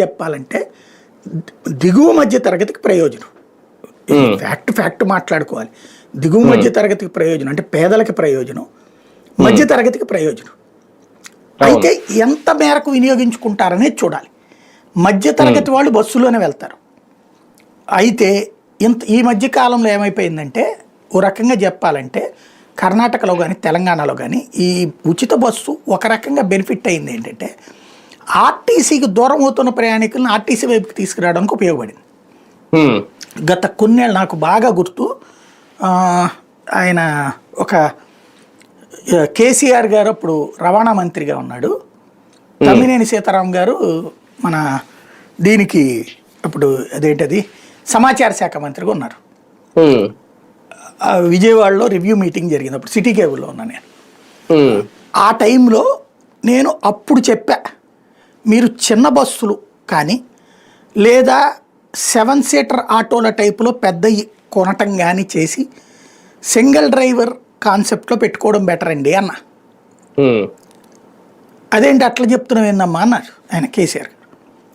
చెప్పాలంటే దిగువ మధ్య తరగతికి ప్రయోజనం. ఫ్యాక్ట్ ఫ్యాక్ట్ మాట్లాడుకోవాలి. దిగువ మధ్య తరగతికి ప్రయోజనం అంటే పేదలకి ప్రయోజనం మధ్య తరగతికి ప్రయోజనం. అయితే ఎంత మేరకు వినియోగించుకుంటారనేది చూడాలి. మధ్య తరగతి వాళ్ళు బస్సులోనే వెళ్తారు. అయితే ఇంత ఈ మధ్య కాలంలో ఏమైపోయిందంటే ఓ రకంగా చెప్పాలంటే కర్ణాటకలో కానీ తెలంగాణలో కానీ ఈ ఉచిత బస్సు ఒక రకంగా బెనిఫిట్ అయింది ఏంటంటే ఆర్టీసీకి దూరం అవుతున్న ప్రయాణికులను ఆర్టీసీ వైపుకి తీసుకురావడానికి ఉపయోగపడింది. గత కొన్నేళ్ళు నాకు బాగా గుర్తు ఆయన ఒక కేసీఆర్ గారు అప్పుడు రవాణా మంత్రిగా ఉన్నాడు. తమ్మినేని సీతారాం గారు మన దీనికి అప్పుడు అదేంటది సమాచార శాఖ మంత్రిగా ఉన్నారు. విజయవాడలో రివ్యూ మీటింగ్ జరిగింది అప్పుడు సిటీ కేబుల్లో ఉన్నా నేను. ఆ టైంలో నేను అప్పుడు చెప్పా మీరు చిన్న బస్సులు కానీ లేదా సెవెన్ సీటర్ ఆటోల టైపులో పెద్ద కొనటం కానీ చేసి సింగిల్ డ్రైవర్ కాన్సెప్ట్లో పెట్టుకోవడం బెటర్ అండి అన్న. అదేంటి అట్లా చెప్తున్నావు ఏందమ్మా అన్నారు ఆయన కేసీఆర్ గారు?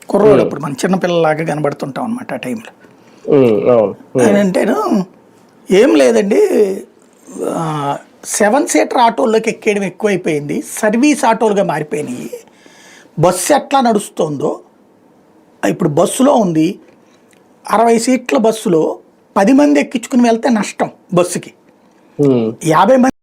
కుర్రోడు అప్పుడు మన చిన్నపిల్లలాగా కనబడుతుంటాం అనమాట ఆ టైంలో. ఆయన అంటేను ఏం లేదండి. సెవెన్ సీటర్ ఆటోల్లోకి ఎక్కేయడం ఎక్కువైపోయింది. సర్వీస్ ఆటోలుగా మారిపోయినాయి. బస్సు ఎట్లా నడుస్తుందో ఇప్పుడు బస్సులో ఉంది అరవై సీట్ల బస్సులో పది మంది ఎక్కించుకుని వెళ్తే నష్టం బస్సుకి. యాభై మంది